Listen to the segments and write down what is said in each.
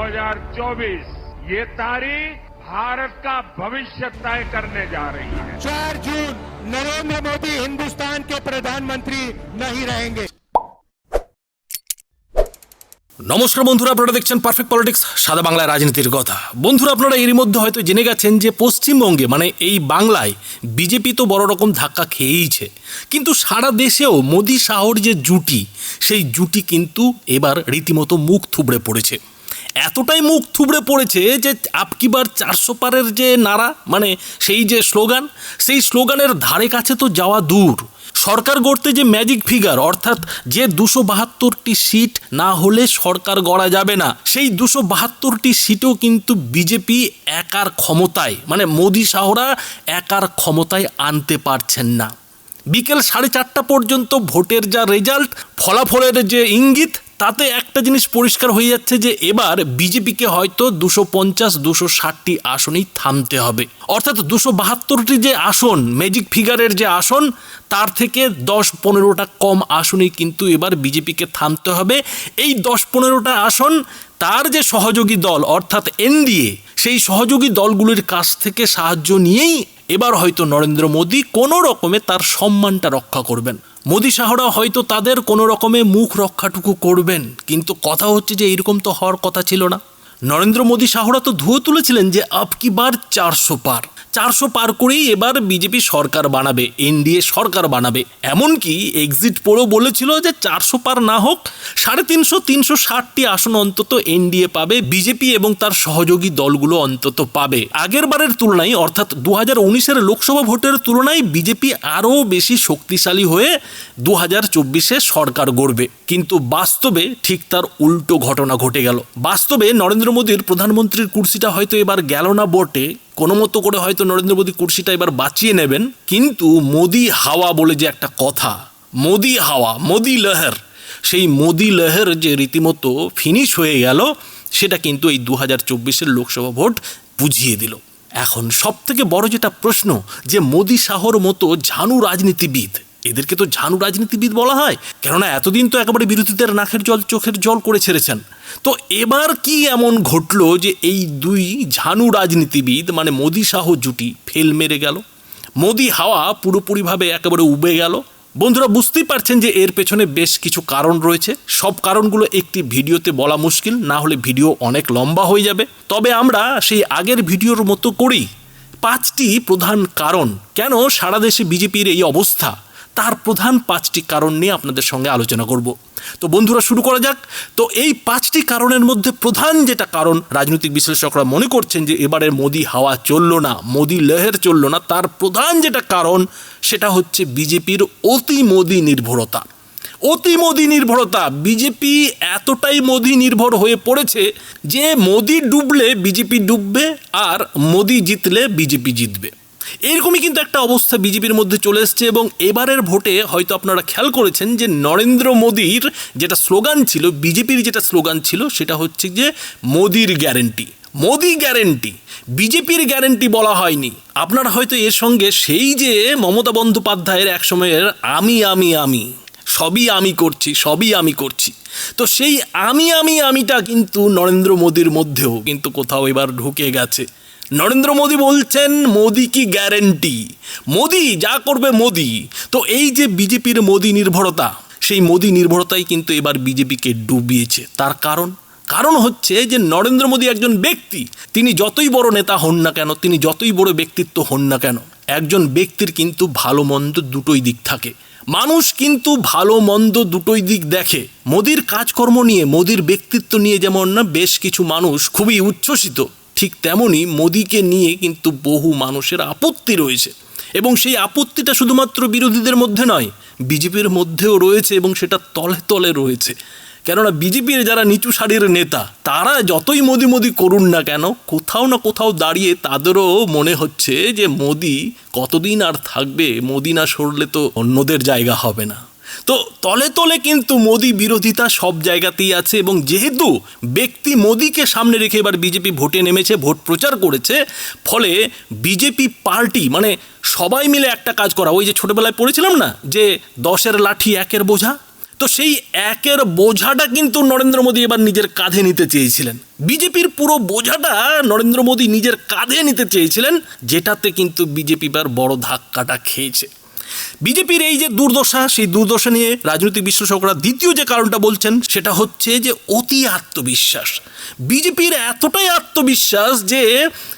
2024 ये तारीख भारत का भविष्य तय करने जा रही है चार जून नरेंद्र मोदी हिंदुस्तान के प्रधानमंत्री नहीं रहेंगे নমস্কার বন্ধুরা আপনারা দেখছেন পারফেক্ট পলিটিক্স সাদা বাংলায় রাজনীতির কথা বন্ধুরা আপনারা এরই মধ্যে হয়তো জেনে গেছেন যে পশ্চিমবঙ্গে মানে এই বাংলায় বিজেপি তো বড় রকম ধাক্কা খেয়েইছে কিন্তু সারা দেশেও মোদি শাহর যে জুটি সেই জুটি কিন্তু এবার রীতিমতো মুখ থুবড়ে পড়েছে এতটাই মুখ থুবড়ে পড়েছে যে আপকিবার চারশো পারের যে নারা মানে সেই যে স্লোগান, সেই স্লোগানের ধারে কাছে তো যাওয়া দূর। সরকার গড়তে যে ম্যাজিক ফিগার অর্থাৎ যে দুশো বাহাত্তরটি সিট না হলে সরকার গড়া যাবে না, সেই দুশো বাহাত্তরটি সিটও কিন্তু বিজেপি একার ক্ষমতায় মানে মোদি শাহরা একার ক্ষমতায় আনতে পারছেন না। বিকেল সাড়ে চারটা পর্যন্ত ভোটের যা রেজাল্ট ফলাফলের যে ইঙ্গিত তাতে একটা জিনিস পরিষ্কার হয়ে যাচ্ছে যে এবার বিজেপিকে হয়তো দুশো পঞ্চাশ, দুশো ষাটটি আসনেই থামতে হবে। অর্থাৎ দুশো বাহাত্তরটি যে আসন ম্যাজিক ফিগারের যে আসন, তার থেকে দশ পনেরোটা কম আসনেই কিন্তু এবার বিজেপিকে থামতে হবে। এই দশ পনেরোটা আসন, তার যে সহযোগী দল, অর্থাৎ এনডিএ, সেই সহযোগী দলগুলির কাছ থেকে সাহায্য নিয়েই এবার হয়তো নরেন্দ্র মোদী কোনো রকমে তার সম্মানটা রক্ষা করবেন। মোদী শাহরা হয়তো তাদের কোনো রকমে মুখ রক্ষাটুকু করবেন, কিন্তু কথা হচ্ছে যে এরকম তো হওয়ার কথা ছিল না। নরেন্দ্র মোদী শাহরা তো ধুয়ে তুলেছিলেন যে আপ কি বার চারশো পার। চারশো পার করেই এবার বিজেপি সরকার বানাবে, এনডিএ সরকার বানাবে। এমনকি এক্সিট পোলও বলেছিল যে চারশো পার না হোক, সাড়ে তিনশো তিনশো ষাটটি আসন অন্তত এনডিএ পাবে, বিজেপি এবং তার সহযোগী দলগুলো অন্তত পাবে। আগের বারের তুলনায়, অর্থাৎ দু হাজার উনিশের লোকসভা ভোটের তুলনায় বিজেপি আরও বেশি শক্তিশালী হয়ে দু হাজার চব্বিশে সরকার গড়বে। কিন্তু বাস্তবে ঠিক তার উল্টো ঘটনা ঘটে গেল। বাস্তবে নরেন্দ্র মোদীর প্রধানমন্ত্রীর কুর্সিটা হয়তো এবার গেল না বটে কোনো মতো করে হয়তো নরেন্দ্র মোদী কুর্সিটা এবার বাঁচিয়ে নেবেন, কিন্তু মোদি হাওয়া বলে যে একটা কথা, মোদি হাওয়া, মোদি লহর, সেই মোদি লহর যে রীতিমতো ফিনিশ হয়ে গেল, সেটা কিন্তু এই দু হাজার চব্বিশের লোকসভা ভোট বুঝিয়ে দিল। এখন সব থেকে বড় যেটা প্রশ্ন, যে মোদি শাহর মতো ঝানু রাজনীতিবিদ এদেরকে তো ঝানু রাজনীতিবিদ বলা হয়। কেননা এতদিন তো একেবারে বিরোধীদের নাকের জল, চোখের জল করে ছেড়েছেন। তো এবার কি এমন ঘটলো যে এই দুই ঝানু রাজনীতিবিদ মানে মোদি শাহ জুটি, ফেল মেরে গেল? মোদি হাওয়া পুরোপুরিভাবে একেবারে উবে গেল। বন্ধুরা, বুঝতেই পারছেন যে এর পেছনে বেশ কিছু কারণ রয়েছে। সব কারণগুলো একটি ভিডিওতে বলা মুশকিল, না হলে ভিডিও অনেক লম্বা হয়ে যাবে। তবে আমরা সেই আগের ভিডিওর মতো করেই পাঁচটি প্রধান কারণ। কেন সারা দেশে বিজেপির এই অবস্থা? তার প্রধান পাঁচটি কারণ নিয়ে আপনাদের সঙ্গে আলোচনা করব। তো বন্ধুরা, শুরু করা যাক। তো এই পাঁচটি কারণের মধ্যে প্রধান যেটা কারণ, রাজনৈতিক বিশ্লেষকরা মনে করছেন যে এবারের মোদি হাওয়া চলল না, মোদি লহের চলল না, তার প্রধান যেটা কারণ সেটা হচ্ছে বিজেপির অতি মোদি নির্ভরতা। অতি মোদি নির্ভরতা, বিজেপি এতটাই মোদি নির্ভর হয়ে পড়েছে যে মোদি ডুবলে বিজেপি ডুববে আর মোদি জিতলে বিজেপি জিতবে। এরকমই কিন্তু একটা অবস্থা বিজেপির মধ্যে চলে এসছে এবং এবারের ভোটে হয়তো আপনারা খেয়াল করেছেন যে নরেন্দ্র মোদীর যেটা স্লোগান ছিল, বিজেপির যেটা স্লোগান ছিল সেটা হচ্ছে যে মোদির গ্যারেন্টি। মোদি গ্যারেন্টি। বিজেপির গ্যারেন্টি বলা হয়নি। আপনারা হয়তো এর সঙ্গে সেই যে মমতা বন্দ্যোপাধ্যায়ের এক সময়ের আমি আমি আমি, সবই আমি করছি, সবই আমি করছি। তো সেই আমি আমি, আমিটা কিন্তু নরেন্দ্র মোদীর মধ্যেও কিন্তু কোথাও এবার ঢুকে গেছে। নরেন্দ্র মোদী বলছেন, মোদি কি গ্যারেন্টি? মোদি, যা করবে মোদি। তো এই যে বিজেপির মোদি নির্ভরতা, সেই মোদি নির্ভরতাই কিন্তু এবার বিজেপিকে ডুবিয়েছে। তার কারণ? কারণ হচ্ছে যে নরেন্দ্র মোদী একজন ব্যক্তি। তিনি যতই বড় নেতা হন না কেন, তিনি যতই বড় ব্যক্তিত্ব হন না কেন, একজন ব্যক্তির কিন্তু ভালো মন্দ দুটোই দিক থাকে। মানুষ কিন্তু ভালো মন্দ দুটোই দিক দেখে। মোদির কাজকর্ম নিয়ে, মোদির ব্যক্তিত্ব নিয়ে যেমন না বেশ কিছু মানুষ খুবই উচ্ছ্বসিত ঠিক তেমনই মোদিকে নিয়ে কিন্তু বহু মানুষের আপত্তি রয়েছে। এবং সেই আপত্তিটা শুধুমাত্র বিরোধীদের মধ্যে নয়, বিজেপির মধ্যেও রয়েছে এবং সেটা তলে তলে রয়েছে। কেননা বিজেপির যারা নিচু সারির নেতা, তারা যতই মোদি মোদি করুন না কেন, কোথাও না কোথাও দাঁড়িয়ে তাদেরও মনে হচ্ছে যে মোদি কতদিন আর থাকবে, মোদি না সরলে তো অন্যদের জায়গা হবে না। তো তলে তলে কিন্তু মোদি বিরোধিতা সব জায়গাতেই আছে এবং যেহেতু ব্যক্তি মোদিকে সামনে রেখে এবার বিজেপি ভোটে নেমেছে, ভোট প্রচার করেছে, ফলে বিজেপি পার্টি মানে সবাই মিলে একটা কাজ করা। ওই যে ছোটবেলায় পড়েছিলাম না যে দশের লাঠি একের বোঝা? তো সেই একের বোঝাটা কিন্তু নরেন্দ্র মোদী এবার নিজের কাঁধে নিতে চেয়েছিলেন। বিজেপির পুরো বোঝাটা নরেন্দ্র মোদী নিজের কাঁধে নিতে চেয়েছিলেন, যেটাতে কিন্তু বিজেপি এবার বড় ধাক্কাটা খেয়েছে। বিজেপির এই যে দুর্দশা, সেই দুর্দশা নিয়ে রাজনৈতিক বিশ্লেষকরা দ্বিতীয় যে কারণটা বলছেন, সেটা হচ্ছে যে অতি আত্মবিশ্বাস। বিজেপির এতটাই আত্মবিশ্বাস যে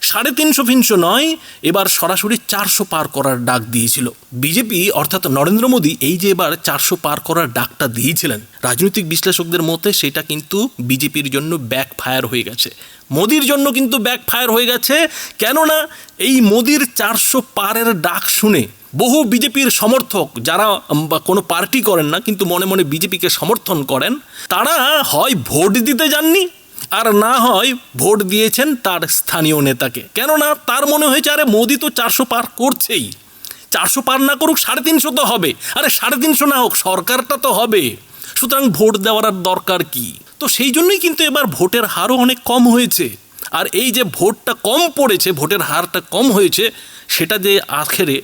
সাড়ে তিনশো ফিনশো নয়, এবার সরাসরি চারশো পার করার ডাক দিয়েছিল। বিজেপি, অর্থাৎ নরেন্দ্র মোদী, এই যে এবার চারশো পার করার ডাকটা দিয়েছিলেন। রাজনৈতিক বিশ্লেষকদের মতে সেটা কিন্তু বিজেপির জন্য ব্যাক ফায়ার হয়ে গেছে। মোদির জন্য কিন্তু ব্যাক ফায়ার হয়ে গেছে। কেননা এই মোদির চারশো পারের ডাক শুনে বহু বিজেপির সমর্থক যারা কোনো পার্টি করেন না, কিন্তু মনে মনে বিজেপিকে সমর্থন করেন, তারা হয় ভোট দিতে যাননি, আর না হয় ভোট দিয়েছেন তার স্থানীয় নেতাকে। কেননা তার মনে হয়েছে, আরে মোদি তো চারশো পার করছেই। চারশো পার না করুক, সাড়ে তিনশো তো হবে। আরে সাড়ে তিনশো না হোক, সরকারটা তো হবে। সুতরাং ভোট দেওয়ার দরকার কি? তো সেই জন্যই কিন্তু এবার ভোটের হারও অনেক কম হয়েছে। আর এই যে ভোটটা কম পড়েছে, ভোটের হারটা কম হয়েছে সেটা যে আখেরে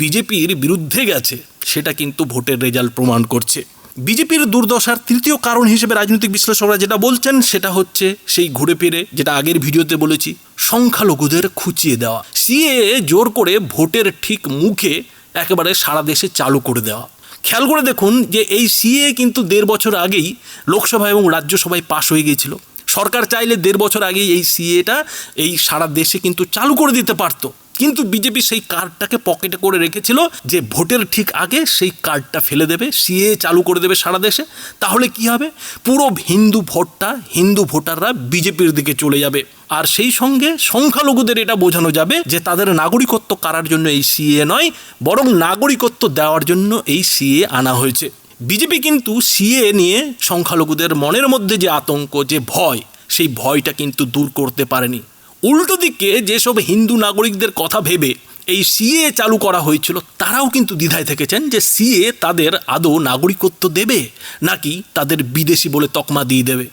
বিজেপির বিরুদ্ধে গেছে, সেটা কিন্তু ভোটের রেজাল্ট প্রমাণ করছে। বিজেপির দুর্দশার তৃতীয় কারণ হিসেবে রাজনৈতিক বিশ্লেষকরা যেটা বলছেন, সেটা হচ্ছে সেই ঘুরে ফিরে, যেটা আগের ভিডিওতে বলেছি, সংখ্যালঘুদের খুঁচিয়ে দেওয়া। সিএ জোর করে ভোটের ঠিক মুখে একেবারে সারা দেশে চালু করে দেওয়া। খেয়াল করে দেখুন যে এই সিএ কিন্তু দেড় বছর আগেই লোকসভা এবং রাজ্যসভায় পাশ হয়ে গিয়েছিল। সরকার চাইলে দেড় বছর আগেই এই সিএটা এই সারা দেশে কিন্তু চালু করে দিতে পারতো। কিন্তু বিজেপি সেই কার্ডটাকে পকেটে করে রেখেছিল যে ভোটের ঠিক আগে সেই কার্ডটা ফেলে দেবে, সিএ চালু করে দেবে সারা দেশে। তাহলে কি হবে? পুরো হিন্দু ভোটটা হিন্দু ভোটাররা বিজেপির দিকে চলে যাবে। আর সেই সঙ্গে সংখ্যালঘুদের এটা বোঝানো যাবে যে তাদের নাগরিকত্ব কারার জন্য এই সিএ নয়, বরং নাগরিকত্ব দেওয়ার জন্য এই সিএ আনা হয়েছে। বিজেপি কিন্তু সিএ নিয়ে সংখ্যালঘুদের মনের মধ্যে যে আতঙ্ক, যে ভয়, সেই ভয়টা কিন্তু দূর করতে পারেনি। উল্টো দিকে যেসব হিন্দু নাগরিকদের কথা ভেবে এই সিএ চালু করা হয়েছিল, তারাও কিন্তু দ্বিধায় থেকেছেন যে সিএ তাদের আদৌ নাগরিকত্ব দেবে নাকি তাদের বিদেশি বলে তকমা দিয়ে দেবে।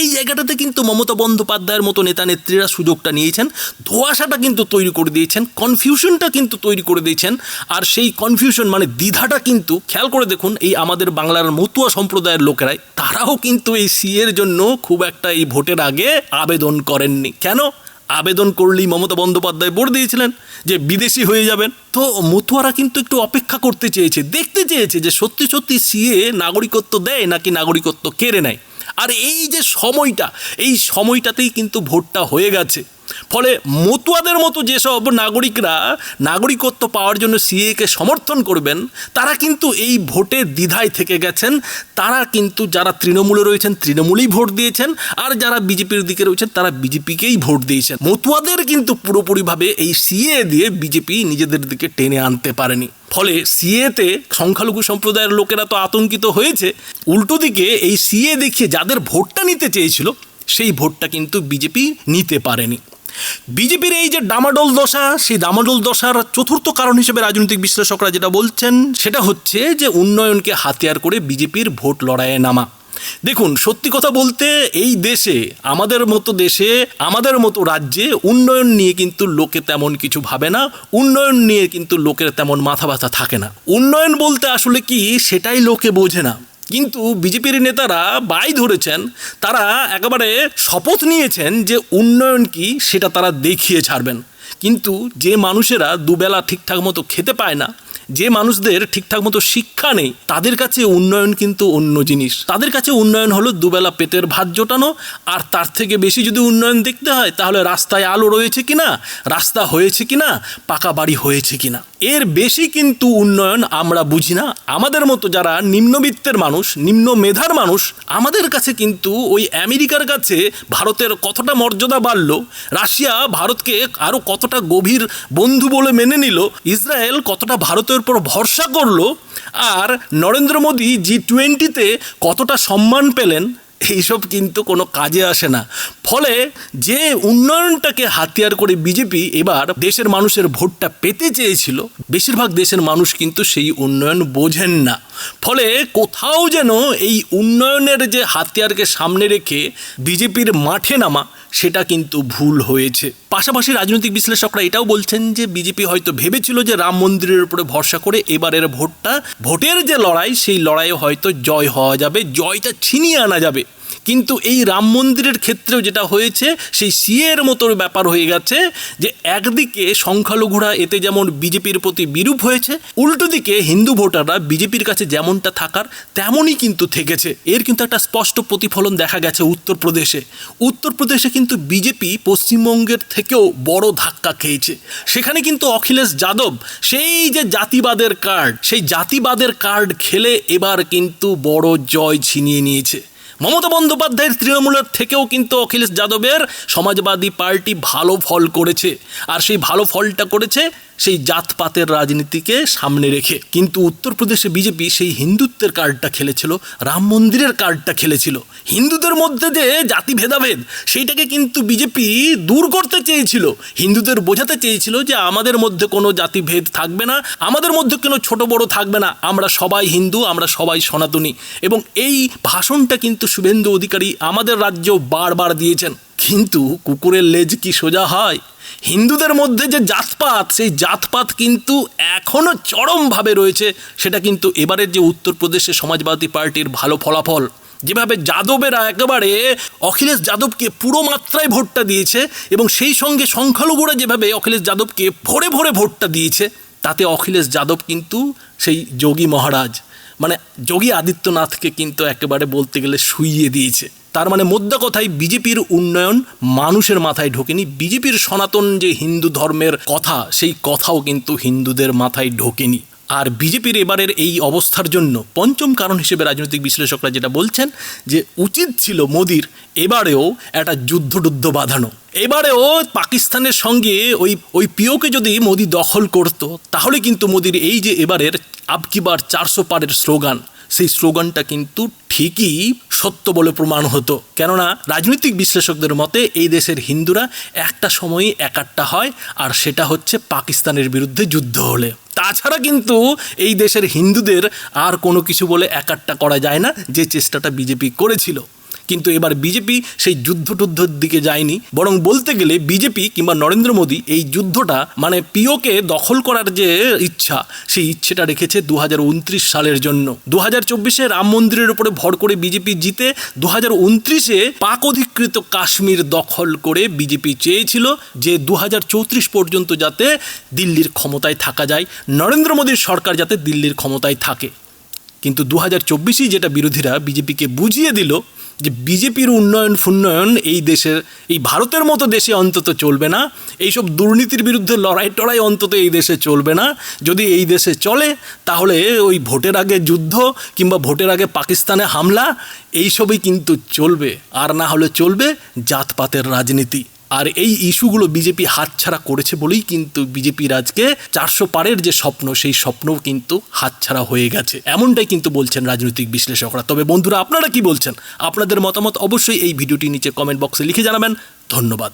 এই জায়গাটাতে কিন্তু মমতা বন্দ্যোপাধ্যায়ের মতো নেতা নেত্রীরা সুযোগটা নিয়েছেন, ধোয়াশাটা কিন্তু তৈরি করে দিয়েছেন কনফিউশনটা কিন্তু তৈরি করে দিয়েছেন, আর সেই কনফিউশন মানে দ্বিধাটা কিন্তু, খেয়াল করে দেখুন এই আমাদের বাংলার মতুয়া সম্প্রদায়ের লোকেরাই, তারাও কিন্তু এই সিএর জন্য খুব একটা এই ভোটের আগে আবেদন করেননি। কেন? আবেদন করলেই মমতা বন্দ্যোপাধ্যায় বলে দিয়েছিলেন যে বিদেশি হয়ে যাবেন। তো মথুয়ারা কিন্তু একটু অপেক্ষা করতে চেয়েছে, দেখতে চেয়েছে যে সত্যি সত্যি সিএ নাগরিকত্ব দেয় নাকি নাগরিকত্ব কেড়ে নেয়। আর এই যে সময়টা, এই সময়টাতেই কিন্তু ভোটটা হয়ে গেছে। ফলে মতুয়াদের মতো যেসব নাগরিকরা নাগরিকত্ব পাওয়ার জন্য সিএকে সমর্থন করবেন, তারা কিন্তু এই ভোটে দ্বিধায় থেকে গেছেন। তারা কিন্তু যারা তৃণমূলে রয়েছেন, তৃণমূলেই ভোট দিয়েছেন। আর যারা বিজেপির দিকে রয়েছেন, তারা বিজেপিকেই ভোট দিয়েছেন। মতুয়াদের কিন্তু পুরোপুরিভাবে এই সিএ দিয়ে বিজেপি নিজেদের দিকে টেনে আনতে পারেনি। ফলে সিএতে সংখ্যালঘু সম্প্রদায়ের লোকেরা তো আতঙ্কিত হয়েছে। উল্টো দিকে এই সিএ দেখিয়ে যাদের ভোটটা নিতে চেয়েছিল, সেই ভোটটা কিন্তু বিজেপি নিতে পারেনি। বিজেপির এই যে ডামাডোল দশা, সেই ডামাডোল দশার চতুর্থ কারণ হিসেবে রাজনৈতিক বিশ্লেষকরা যেটা বলছেন, সেটা হচ্ছে যে উন্নয়নকে হাতিয়ার করে বিজেপির ভোট লড়াইয়ে নামা। দেখুন, সত্যি কথা বলতে এই দেশে, আমাদের মতো দেশে, আমাদের মতো রাজ্যে উন্নয়ন নিয়ে কিন্তু লোকে তেমন কিছু ভাবে না, উন্নয়ন নিয়ে কিন্তু লোকের তেমন মাথা ব্যথা থাকে না। উন্নয়ন বলতে আসলে কি, সেটাই লোকে বোঝে না। কিন্তু বিজেপির নেতারা বাই ধরেছেন, তারা একেবারে শপথ নিয়েছেন যে উন্নয়ন কি সেটা তারা দেখিয়ে ছাড়বেন। কিন্তু যে মানুষেরা দুবেলা ঠিকঠাক মতো খেতে পায় না, যে মানুষদের ঠিকঠাক মতো শিক্ষা নেই, তাদের কাছে উন্নয়ন কিন্তু অন্য জিনিস। তাদের কাছে উন্নয়ন হলো দুবেলা পেটের ভাত জোটানো, আর তার থেকে বেশি যদি উন্নয়ন দেখতে হয়, তাহলে রাস্তায় আলো রয়েছে কিনা, রাস্তা হয়েছে কিনা, পাকা বাড়ি হয়েছে কিনা। এর বেশি কিন্তু উন্নয়ন আমরা বুঝি না। আমাদের মতো যারা নিম্নবিত্তের মানুষ, নিম্ন মেধার মানুষ, আমাদের কাছে কিন্তু ওই আমেরিকার কাছে ভারতের কতটা মর্যাদা বাড়লো, রাশিয়া ভারতকে আরও কতটা গভীর বন্ধু বলে মেনে নিল, ইসরায়েল কতটা ভারতের উপর ভরসা করল, আর নরেন্দ্র মোদী জি টোয়েন্টিতে কতটা সম্মান পেলেন এইসব কিন্তু কোনো কাজে আসে না। ফলে যে উন্নয়নটাকে হাতিয়ার করে বিজেপি এবার দেশের মানুষের ভোটটা পেতে চেয়েছিল, বেশিরভাগ দেশের মানুষ কিন্তু সেই উন্নয়ন বোঝেন না। ফলে কোথাও যেন এই উন্নয়নের যে হাতিয়ারকে সামনে রেখে বিজেপির মাঠে নামা সেটা কিন্তু ভুল হয়েছে। পাশাপাশি রাজনৈতিক বিশ্লেষকরা এটাও বলছেন যে, বিজেপি হয়তো ভেবেছিল যে রাম মন্দিরের উপরে ভরসা করে এবারের ভোটটা, ভোটের যে লড়াই, সেই লড়াইয়ে হয়তো জয় হওয়া যাবে, জয়টা ছিনিয়ে আনা যাবে। কিন্তু এই রাম মন্দিরের ক্ষেত্রেও যেটা হয়েছে, সেই সিএর মতো ব্যাপার হয়ে গেছে যে একদিকে সংখ্যালঘুরা এতে যেমন বিজেপির প্রতি বিরূপ হয়েছে, উল্টো দিকে হিন্দু ভোটাররা বিজেপির কাছে যেমনটা থাকার তেমনই কিন্তু থেকেছে। এর কিন্তু একটা স্পষ্ট প্রতিফলন দেখা গেছে উত্তরপ্রদেশে। উত্তরপ্রদেশে কিন্তু বিজেপি পশ্চিমবঙ্গের থেকেও বড় ধাক্কা খেয়েছে। সেখানে কিন্তু অখিলেশ যাদব, সেই যে জাতিবাদের কার্ড, সেই জাতিবাদের কার্ড খেলে এবার কিন্তু বড় জয় ছিনিয়ে নিয়েছে। মমতা বন্দ্যোপাধ্যায়ের তৃণমূলের থেকেও কিন্তু অখিলেশ যাদবের সমাজবাদী পার্টি ভালো ফল করেছে। আর সেই ভালো ফলটা করেছে সেই জাতপাতের রাজনীতিকে সামনে রেখে। কিন্তু উত্তরপ্রদেশে বিজেপি সেই হিন্দুত্বের কার্ডটা খেলেছিল, রাম মন্দিরের কার্ডটা খেলেছিল। হিন্দুদের মধ্যে যে জাতি ভেদাভেদ, সেইটাকে কিন্তু বিজেপি দূর করতে চেয়েছিল। হিন্দুদের বোঝাতে চেয়েছিল যে আমাদের মধ্যে কোনো জাতিভেদ থাকবে না, আমাদের মধ্যে কোনো ছোট বড় থাকবে না, আমরা সবাই হিন্দু, আমরা সবাই সনাতনী। এবং এই ভাষণটা কিন্তু শুভেন্দু অধিকারী আমাদের রাজ্য বারবার দিয়েছেন। কিন্তু কুকুরের লেজ কি সোজা হয়? হিন্দুদের মধ্যে যে জাতপাত, সেই জাতপাত কিন্তু এখনও চরমভাবে রয়েছে। সেটা কিন্তু এবারের যে উত্তরপ্রদেশে সমাজবাদী পার্টির ভালো ফলাফল, যেভাবে যাদবেরা একেবারে অখিলেশ যাদবকে পুরো মাত্রায় ভোটটা দিয়েছে এবং সেই সঙ্গে সংখ্যালঘুরা যেভাবে অখিলেশ যাদবকে ভরে ভরে ভোটটা দিয়েছে, তাতে অখিলেশ যাদব কিন্তু সেই যোগী মহারাজ মানে যোগী আদিত্যনাথকে কিন্তু একেবারে বলতে গেলে শুইয়ে দিয়েছে। তার মানে মোদ্দা কথায় বিজেপির উন্নয়ন মানুষের মাথায় ঢোকেনি। বিজেপির সনাতন যে হিন্দু ধর্মের কথা, সেই কথাও কিন্তু হিন্দুদের মাথায় ঢোকেনি। আর বিজেপির এবারের এই অবস্থার জন্য পঞ্চম কারণ হিসেবে রাজনৈতিক বিশ্লেষকরা যেটা বলছেন, যে উচিত ছিল মোদির এবারেও একটা যুদ্ধ টুদ্ধ বাঁধানো। এবারেও পাকিস্তানের সঙ্গে ওই ওই পিওকে যদি মোদি দখল করত, তাহলে কিন্তু মোদির এই যে এবারের আবকিবার চারশো পারের স্লোগান সেই স্লোগানটা কিন্তু ঠিকই সত্য বলে প্রমাণ হতো। কেননা রাজনৈতিক বিশ্লেষকদের মতে এই দেশের হিন্দুরা একটা সময়ই একাট্টা হয় আর সেটা হচ্ছে পাকিস্তানের বিরুদ্ধে যুদ্ধ হলে। তাছাড়া কিন্তু এই দেশের হিন্দুদের আর কোনো কিছু বলে একাট্টা করা যায় না, যে চেষ্টাটা বিজেপি করেছিল। কিন্তু এবার বিজেপি সেই যুদ্ধ টুদ্ধর দিকে যায়নি। বরং বলতে গেলে বিজেপি কিংবা নরেন্দ্র মোদী এই যুদ্ধটা মানে পিওকে দখল করার যে ইচ্ছা, সেই ইচ্ছেটা রেখেছে দু হাজার উনত্রিশ সালের জন্য। দু হাজার চব্বিশে রাম মন্দিরের উপরে ভর করে বিজেপি জিতে দু হাজার উনত্রিশে পাক অধিকৃত কাশ্মীর দখল করে বিজেপি চেয়েছিল যে দু হাজার চৌত্রিশ পর্যন্ত যাতে দিল্লির ক্ষমতায় থাকা যায়। নরেন্দ্র মোদীর সরকার যাতে দিল্লির ক্ষমতায় থাকে। কিন্তু দু হাজার চব্বিশেই যেটা বিরোধীরা বিজেপিকে বুঝিয়ে দিল যে বিজেপির উন্নয়ন ফুন্নয়ন এই দেশের, এই ভারতের মতো দেশে অন্তত চলবে না, এইসব দুর্নীতির বিরুদ্ধে লড়াই টড়াই অন্তত এই দেশে চলবে না। যদি এই দেশে চলে, তাহলে ওই ভোটের আগে যুদ্ধ কিংবা ভোটের আগে পাকিস্তানে হামলা, এইসবই কিন্তু চলবে। আর না হলে চলবে জাতপাতের রাজনীতি। আর এই ইস্যুগুলো বিজেপি হাতছাড়া করেছে বলেই কিন্তু বিজেপির আজকে চারশো পারের যে স্বপ্ন, সেই স্বপ্নও কিন্তু হাতছাড়া হয়ে গেছে। এমনটাই কিন্তু বলছেন রাজনৈতিক বিশ্লেষকরা। তবে বন্ধুরা, আপনারা কি বলছেন? আপনাদের মতামত অবশ্যই এই ভিডিওটি নিচে কমেন্ট বক্সে লিখে জানাবেন। ধন্যবাদ।